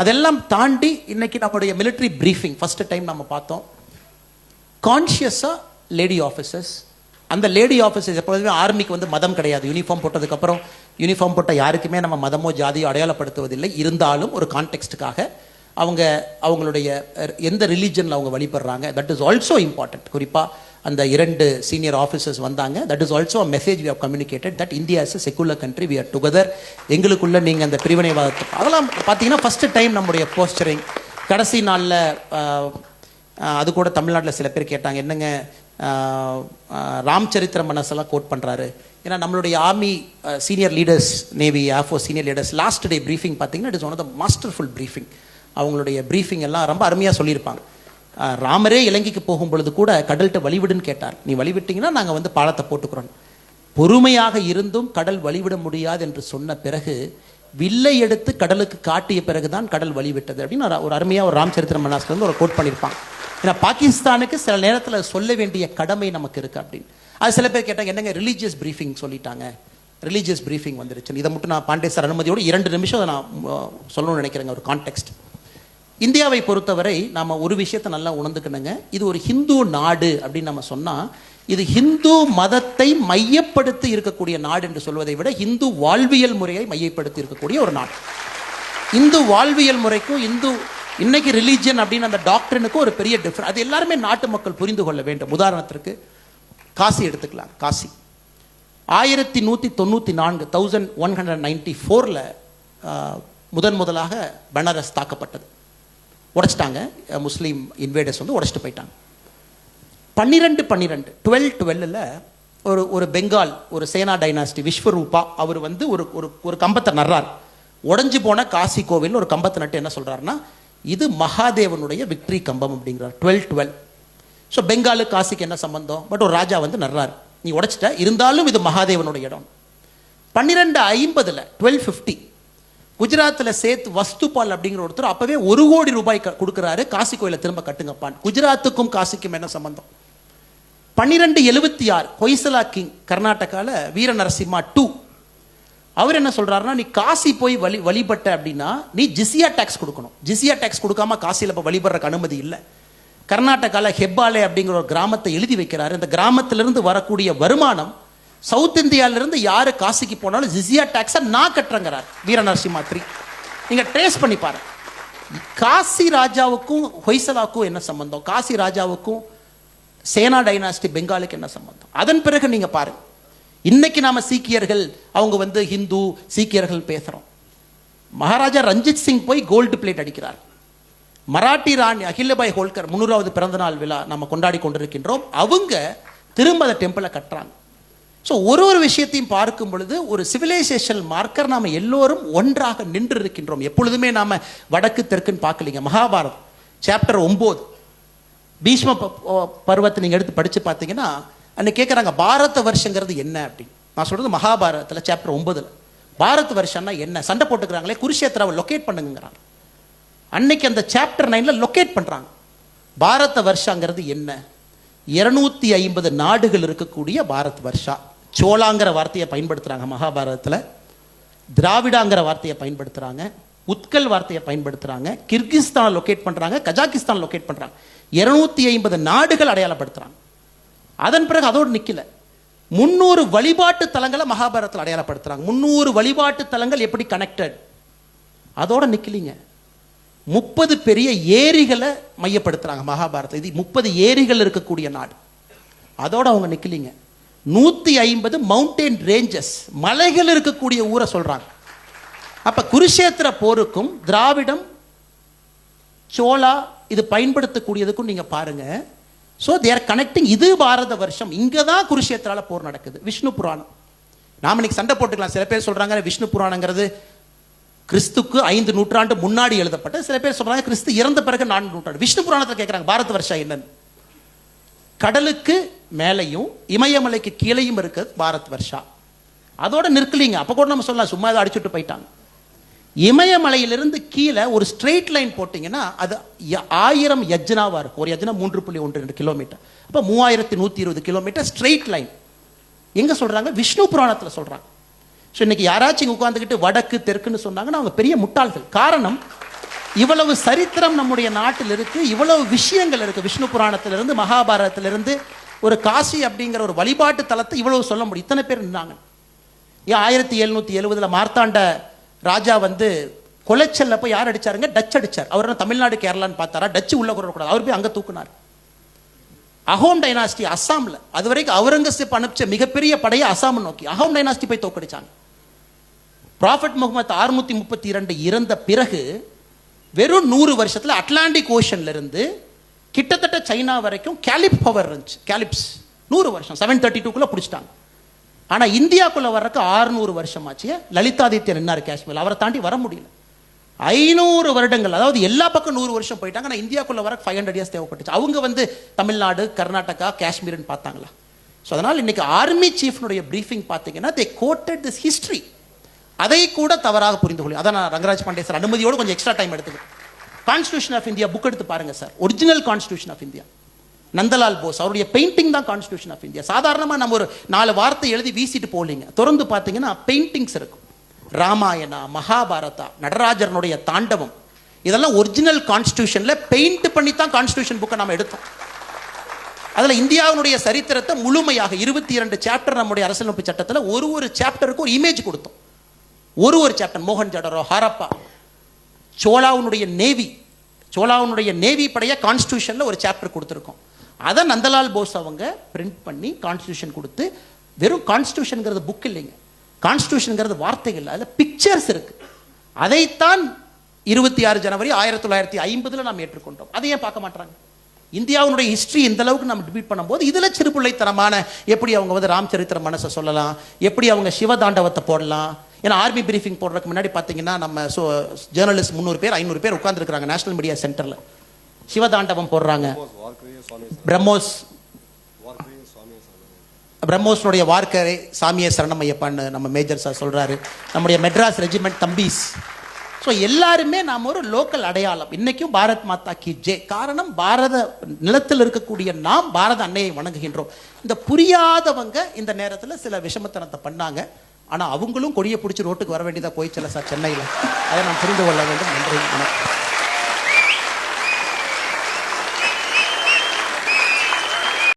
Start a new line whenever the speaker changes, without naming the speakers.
அதெல்லாம் தாண்டி இன்னைக்கு நம்முடைய மிலிட்ரி ப்ரீஃபிங் ஃபர்ஸ்ட் டைம் நம்ம பார்த்தோம். கான்ஷியஸாக லேடி ஆஃபீஸர்ஸ் அந்த லேடி ஆஃபீஸர்ஸ் எப்பொழுதுமே ஆர்மிக்கு வந்து மதம் கிடையாது. யூனிஃபார்ம் போட்டதுக்கப்புறம் யூனிஃபார்ம் போட்ட யாருக்குமே நம்ம மதமோ ஜாதியோ அடையாளப்படுத்துவதில்லை. இருந்தாலும் ஒரு கான்டெக்ட்டுக்காக அவங்க அவங்களுடைய எந்த ரிலீஜனில் அவங்க வழிபடுறாங்க தட் இஸ் ஆல்சோ இம்பார்ட்டன்ட் குறிப்பாக அந்த இரண்டு சீனியர் ஆஃபீஸர்ஸ் வந்தாங்க. That is also message we have communicated that India is secular country we are together எங்களுக்குள்ள நீங்கள் அந்த பிரிவினைவாதத்தை அதெல்லாம் பார்த்தீங்கன்னா ஃபஸ்ட்டு டைம் நம்முடைய போஸ்டரிங் கடைசி நாளில் அது கூட தமிழ்நாட்டில் சில பேர் கேட்டாங்க என்னங்க ராம் சரித்திர மனசெல்லாம் கோட் பண்ணுறாரு ஏன்னா நம்மளுடைய army senior leaders navy ஆஃபோ senior leaders last day briefing பார்த்தீங்கன்னா it is one of the masterful briefing அவங்களுடைய ப்ரீஃபிங் எல்லாம் ரொம்ப அருமையாக சொல்லியிருப்பாங்க. ராமரே இலங்கைக்கு போகும் பொழுது கூட கடல்கிட்ட வழிவிடுன்னு கேட்டார். நீ வழிவிட்டீங்கன்னா நாங்கள் வந்து பாலத்தை போட்டுக்கிறோம். பொறுமையாக இருந்தும் கடல் வழிவிட முடியாது என்று சொன்ன பிறகு வில்லை எடுத்து கடலுக்கு காட்டிய பிறகுதான் கடல் வழிவிட்டது அப்படின்னு ஒரு- ஒரு அருமையாக ஒரு ராம்சரித்திர மனாஸ்ல வந்து ஒரு கோட் பண்ணியிருப்பான் ஏன்னா பாகிஸ்தானுக்கு சில நேரத்தில் சொல்ல வேண்டிய கடமை நமக்கு இருக்கு அப்படின்னு. அது சில பேர் கேட்டாங்க என்னங்க ரிலீஜியஸ் ப்ரீஃபிங் சொல்லிட்டாங்க? ரிலீஜியஸ் ப்ரீஃபிங் வந்துருச்சு இதை மட்டும் நான் பாண்டே சார் அனுமதியோடு இரண்டு நிமிஷம் நான் சொல்லணும்னு நினைக்கிறேங்க ஒரு கான்டெக்ட் இந்தியாவை பொறுத்தவரை நாம் ஒரு விஷயத்தை நல்லா உணர்ந்துக்கணுங்க. இது ஒரு ஹிந்து நாடு அப்படின்னு நம்ம சொன்னால் இது ஹிந்து மதத்தை மையப்படுத்தி இருக்கக்கூடிய நாடு என்று சொல்வதை விட இந்து வாழ்வியல் முறையை மையப்படுத்தி இருக்கக்கூடிய ஒரு நாடு. இந்து வாழ்வியல் முறைக்கும் இந்து இன்னைக்கு ரிலீஜியன் அப்படின்னு அந்த டாக்டரினுக்கும் ஒரு பெரிய டிஃப்ரெண்ட் அது எல்லாருமே நாட்டு மக்கள் புரிந்து கொள்ள வேண்டும். உதாரணத்திற்கு காசி எடுத்துக்கலாம். காசி. ஆயிரத்தி நூற்றி தொண்ணூற்றி நான்கு தௌசண்ட் ஒன் ஹண்ட்ரட் நைன்டி ஃபோரில் முதன் முதலாக பனாரஸ் தாக்கப்பட்டது. உடைச்சிட்டாங்க. முஸ்லீம் இன்வேடர்ஸ் வந்து உடச்சிட்டு போயிட்டாங்க. பன்னிரெண்டு பன்னிரெண்டு டுவெல் டுவெல்லில் ஒரு ஒரு பெங்கால் ஒரு சேனா டைனாஸ்டி விஸ்வரூபா அவர் வந்து ஒரு ஒரு ஒரு கம்பத்தை நடுறார். உடஞ்சி போன காசி கோவில் ஒரு கம்பத்தை நட்டு என்ன சொல்கிறாருன்னா இது மகாதேவனுடைய விக்ட்ரி கம்பம் அப்படிங்கிறார் டுவெல் டுவெல் ஸோ பெங்காலு காசிக்கு என்ன சம்பந்தம்? பட் ஒரு ராஜா வந்து நடுறார். நீ உடச்சிட்ட இருந்தாலும் இது மகாதேவனுடைய இடம். பன்னிரெண்டு ஐம்பதில் டுவெல் ஃபிஃப்டி குஜராத்தில் சேத் வஸ்துபால் அப்படிங்கிற ஒருத்தர் அப்பவே ஒரு கோடி ரூபாய் கொடுக்குறாரு. காசி கோயிலை திரும்ப கட்டுங்கப்பான் குஜராத்துக்கும் காசிக்கும் என்ன சம்பந்தம்? பன்னிரெண்டு எழுபத்தி ஆறு கொய்சலா கிங் கர்நாடகாவில் வீர நரசிம்மா டூ. அவர் என்ன சொல்கிறாருன்னா நீ காசி போய் வழி வழிபட்ட அப்படின்னா நீ ஜிசியா டேக்ஸ் கொடுக்கணும். ஜிசியா டேக்ஸ் கொடுக்காம காசியில் இப்போ வழிபடுறக்கு அனுமதி இல்லை. கர்நாடகாவில் ஹெப்பாலே அப்படிங்கிற ஒரு கிராமத்தை எழுதி வைக்கிறாரு. அந்த கிராமத்திலிருந்து வரக்கூடிய வருமானம் சவுத் இந்தியாவிலிருந்து யார் காசிக்கு போனாலும் ஜிசியா டேக்ஸை நான் கட்டுறேங்கிறார் வீரநரசிம்மாத்ரி நீங்கள் ட்ரேஸ் பண்ணி பாருங்க. காசி ராஜாவுக்கும் ஹொய்சலாக்கும் என்ன சம்பந்தம்? காசி ராஜாவுக்கும் சேனா டைனாஸ்டி பெங்காலுக்கு என்ன சம்பந்தம்? அதன் பிறகு நீங்கள் பாருங்கள் இன்னைக்கு நாம் சீக்கியர்கள் அவங்க வந்து ஹிந்து சீக்கியர்கள் பேசுகிறோம் மகாராஜா ரஞ்சித் சிங் போய் கோல்டு பிளேட் அடிக்கிறார். மராட்டி ராணி அகிலபாய் ஹோல்கர் முன்னூறாவது பிறந்தநாள் விழா நம்ம கொண்டாடி கொண்டிருக்கின்றோம். அவங்க திரும்ப அந்த டெம்பிளை கட்டுறாங்க. ஸோ ஒரு ஒரு விஷயத்தையும் பார்க்கும் பொழுது ஒரு சிவிலைசேஷன் மார்க்கர் நாம் எல்லோரும் ஒன்றாக நின்று இருக்கின்றோம் எப்பொழுதுமே நாம் வடக்கு தெற்குன்னு பார்க்கலீங்க. மகாபாரதம் சாப்டர் ஒம்பது. பீஷ்ம ப- பருவத்தை நீங்கள் எடுத்து படித்து பார்த்தீங்கன்னா அன்னைக்கு கேட்குறாங்க பாரத வருஷங்கிறது என்ன அப்படின்னு. நான் சொல்கிறது மகாபாரதத்தில் சாப்டர் ஒம்பதில். பாரத் வருஷம்னா என்ன? சண்டை போட்டுக்கிறாங்களே குருஷேத்திராவை லொக்கேட் பண்ணுங்கிறாங்க அன்னைக்கு அந்த சாப்டர் நைனில் லொக்கேட் பண்ணுறாங்க பாரத வருஷங்கிறது என்ன? இருநூத்தி ஐம்பது நாடுகள் இருக்கக்கூடிய பாரத் வருஷா சோளாங்கிற வார்த்தையை பயன்படுத்துகிறாங்க மகாபாரதத்தில் திராவிடாங்கிற வார்த்தையை பயன்படுத்துகிறாங்க உத்கல் வார்த்தையை பயன்படுத்துகிறாங்க கிர்கிஸ்தான் லொக்கேட் பண்ணுறாங்க கஜாகிஸ்தான் லொக்கேட் பண்ணுறாங்க இரநூத்தி ஐம்பது நாடுகள் அடையாளப்படுத்துகிறாங்க அதன் பிறகு அதோடு நிற்கல முந்நூறு வழிபாட்டு தலங்களை மகாபாரதத்தில் அடையாளப்படுத்துகிறாங்க முந்நூறு வழிபாட்டு தலங்கள் எப்படி கனெக்டட் அதோட நிற்கலிங்க முப்பது பெரிய ஏரிகளை மையப்படுத்துகிறாங்க மகாபாரதம் இது முப்பது ஏரிகள் இருக்கக்கூடிய நாடு. அதோட அவங்க நிற்கலிங்க நூற்றி ஐம்பது மவுண்டெயின் ரேஞ்சஸ் மலைகள் இருக்கக்கூடிய ஊரை சொல்கிறாங்க அப்போ குருஷேத்திர போருக்கும் திராவிடம் சோலா இது பயன்படுத்தக்கூடியதுக்கும் நீங்கள் பாருங்கள் ஸோ தேர் கனெக்டிங் இது பாரத வருஷம். இங்கே தான் குருஷேத்திரால போர் நடக்குது. விஷ்ணு புராணம். நாம் இன்னைக்கு சண்டை போட்டுக்கலாம். சில பேர் சொல்கிறாங்க விஷ்ணு புராணங்கிறது கிறிஸ்துக்கு ஐந்து நூற்றாண்டு முன்னாடி எழுதப்பட்ட சில பேர் சொல்கிறாங்க கிறிஸ்து இறந்த பிறகு நான்கு நூற்றாண்டு. விஷ்ணு புராணத்தில் கேட்குறாங்க பாரத வருஷம் என்னன்னு. கடலுக்கு மேலையும் இமயமலைக்கு கீழையும் இருக்கிறது பாரத் வர்ஷா. அதோட நிற்கலீங்க. அப்போ கூட நம்ம சொல்லலாம் சும்மா ஏதோ அடிச்சுட்டு போயிட்டாங்க. இமயமலையிலிருந்து கீழே ஒரு ஸ்ட்ரெயிட் லைன் போட்டிங்கன்னா அது ஆயிரம் யஜ்னாவாக இருக்கும். ஒரு யஜ்னா மூன்று புள்ளி ஒன்று ரெண்டு கிலோமீட்டர் அப்போ மூவாயிரத்தி நூற்றி இருபது கிலோமீட்டர் ஸ்ட்ரெயிட் லைன் எங்கே சொல்கிறாங்க விஷ்ணு புராணத்தில் சொல்கிறாங்க ஸோ இன்னைக்கு யாராச்சும் இங்கே உட்காந்துக்கிட்டு வடக்கு தெற்குன்னு சொன்னாங்கன்னா அவங்க பெரிய முட்டாள்கள். காரணம் இவ்வளவு சரித்திரம் நம்முடைய நாட்டில் இருக்கு இவ்வளவு விஷயங்கள் இருக்கு. விஷ்ணு புராணத்திலிருந்து மகாபாரதத்திலிருந்து ஒரு காசி அப்படிங்கிற ஒரு வழிபாட்டு தலத்தை இவ்வளவு சொல்ல முடியும். இத்தனை பேர் இருந்தாங்க ஏன் ஆயிரத்தி எழுநூத்தி எழுபதுல மார்த்தாண்ட ராஜா வந்து கொலைச்சல்ல போய் யார் அடிச்சாருங்க? டச் அடிச்சார். அவர் என்ன தமிழ்நாடு கேரளான்னு பார்த்தாரா? டச்சு உள்ள கூடாது அவர் போய் அங்க தூக்குனார். அஹோம் டைனாஸ்டி அஸ்ஸாம்ல அது வரைக்கும் அவுரங்கசீப் அனுப்பிச்ச மிகப்பெரிய படையை அசாம் நோக்கி. அஹோம் டைனாஸ்டி போய் தோக்கடிச்சாங்க ப்ராஃபட் முகமது அறுநூத்தி முப்பத்தி இரண்டு இறந்த பிறகு வெறும் நூறு வருஷத்தில் அட்லாண்டிக் ஓஷன்லேருந்து கிட்டத்தட்ட சைனா வரைக்கும் கேலிப் பவர் இருந்துச்சு. கேலிப்ஸ் நூறு வருஷம். செவன் தேர்ட்டி டூக்குள்ளே பிடிச்சிட்டாங்க. ஆனால் இந்தியாவுக்குள்ளே வர்றதுக்கு ஆறுநூறு வருஷமாச்சு. லலிதாதித்யன் என்னார் காஷ்மீர் அவரை தாண்டி வர முடியல. ஐநூறு வருடங்கள் அதாவது எல்லா பக்கம் நூறு வருஷம் போயிட்டாங்க. ஆனால் இந்தியாக்குள்ள வர ஃபைவ் ஹண்ட்ரட் இயர்ஸ் தேவைப்பட்டுச்சு. அவங்க வந்து தமிழ்நாடு கர்நாடகா காஷ்மீர்னு பார்த்தாங்களா? ஸோ அதனால் இன்றைக்கி ஆர்மி சீஃப்னுடைய ப்ரீஃபிங் பார்த்தீங்கன்னா தே கோட்டட் திஸ் ஹிஸ்ட்ரி அதை கூட தவறாக புரிந்து கொள்ளி அதான் நான் ரங்கராஜ் பாண்டே சார் அனுமதியோடு கொஞ்சம் எக்ஸ்ட்ரா டைம் எடுத்துக்கிறேன் கான்ஸ்டியூஷன் ஆஃப் இந்தியா புக் எடுத்து பாருங்க sir. Original constitution of India Nandalal Bose அவருடைய பெயிண்டிங் தான் கான்ஸ்டியூஷன் ஆஃப் இந்தியா சாதாரணமாக நம்ம ஒரு நாலு வார்த்தை எழுதி வீசிட்டு போகலீங்க. திறந்து பார்த்தீங்கன்னா பெயிண்டிங்ஸ் இருக்கும். ராமாயணா மகாபாரதா நடராஜரனுடைய தாண்டவம். இதெல்லாம் ஒரிஜினல் கான்ஸ்டியூஷனில் பெயிண்ட் பண்ணி தான் கான்ஸ்டியூஷன் புக்கை நம்ம எடுத்தோம். அதில் இந்தியாவினுடைய சரித்திரத்தை முழுமையாக இருபத்தி இரண்டு சாப்டர் நம்முடைய அரசியலமைப்பு சட்டத்தில் ஒரு ஒரு சாப்டருக்கு ஒரு இமேஜ் கொடுத்தோம். ஒரு ஒரு சாப்டர் மோகன் ஜடரோ ஹாரப்பா. சோலாவுனுடைய நேவி சோலாவுனுடைய நேவி படைய கான்ஸ்டியூஷனில் ஒரு சாப்டர் கொடுத்துருக்கோம். அதை நந்தலால் போஸ் அவங்க பிரிண்ட் பண்ணி கான்ஸ்டியூஷன் கொடுத்து வெறும் கான்ஸ்டியூஷனுங்கிறது புக் இல்லைங்க. கான்ஸ்டியூஷனுங்கிறது வார்த்தைகள் அதில் பிக்சர்ஸ் இருக்குது அதைத்தான் இருபத்தி ஆறு ஜனவரி ஆயிரத்தி தொள்ளாயிரத்தி ஐம்பதில் நாம் ஏற்றுக்கொண்டோம். அதை ஏன் பார்க்க மாட்டாங்க இந்தியாவுடைய ஹிஸ்ட்ரி இந்த அளவுக்கு நம்ம டிபீட் பண்ணும்போது இதில் சிறுபிள்ளைத்தனமான எப்படி அவங்க வந்து ராம் சரித்திர மனசை சொல்லலாம் எப்படி அவங்க சிவதாண்டவத்தை போடலாம் ஏன்னா ஆர்மி பிரீஃபிங் போடுறதுக்கு முன்னாடி பார்த்தீங்கன்னா நம்ம ஸோ ஜேர்னலிஸ்ட் முந்நூறு பேர் ஐநூறு பேர் உட்காந்துருக்காங்க நேஷனல் மீடியா சென்டரில் சிவதாண்டவம் போடுறாங்க. பிரம்மோஸ் பிரம்மோஸ்னுடைய வார்க்கரை சாமியை சரணமையப்பான்னு நம்ம மேஜர் சார் சொல்கிறாரு நம்முடைய மெட்ராஸ் ரெஜிமெண்ட் தம்பீஸ். ஸோ எல்லாருமே நாம் ஒரு லோக்கல் அடையாளம். இன்றைக்கும் பாரத் மாதா கி ஜே காரணம் பாரத நிலத்தில் இருக்கக்கூடிய நாம் பாரத அன்னையை வணங்குகின்றோம். இந்த புரியாதவங்க இந்த நேரத்தில் சில விஷமத்தனத்தை பண்ணாங்க. ஆனால் அவங்களும் கொடியை பிடிச்சி ரோட்டுக்கு வர வேண்டியதாக போயிச்சல சார் சென்னையில். அதை நான் புரிந்து கொள்ள வேண்டும். நன்றி வணக்கம்.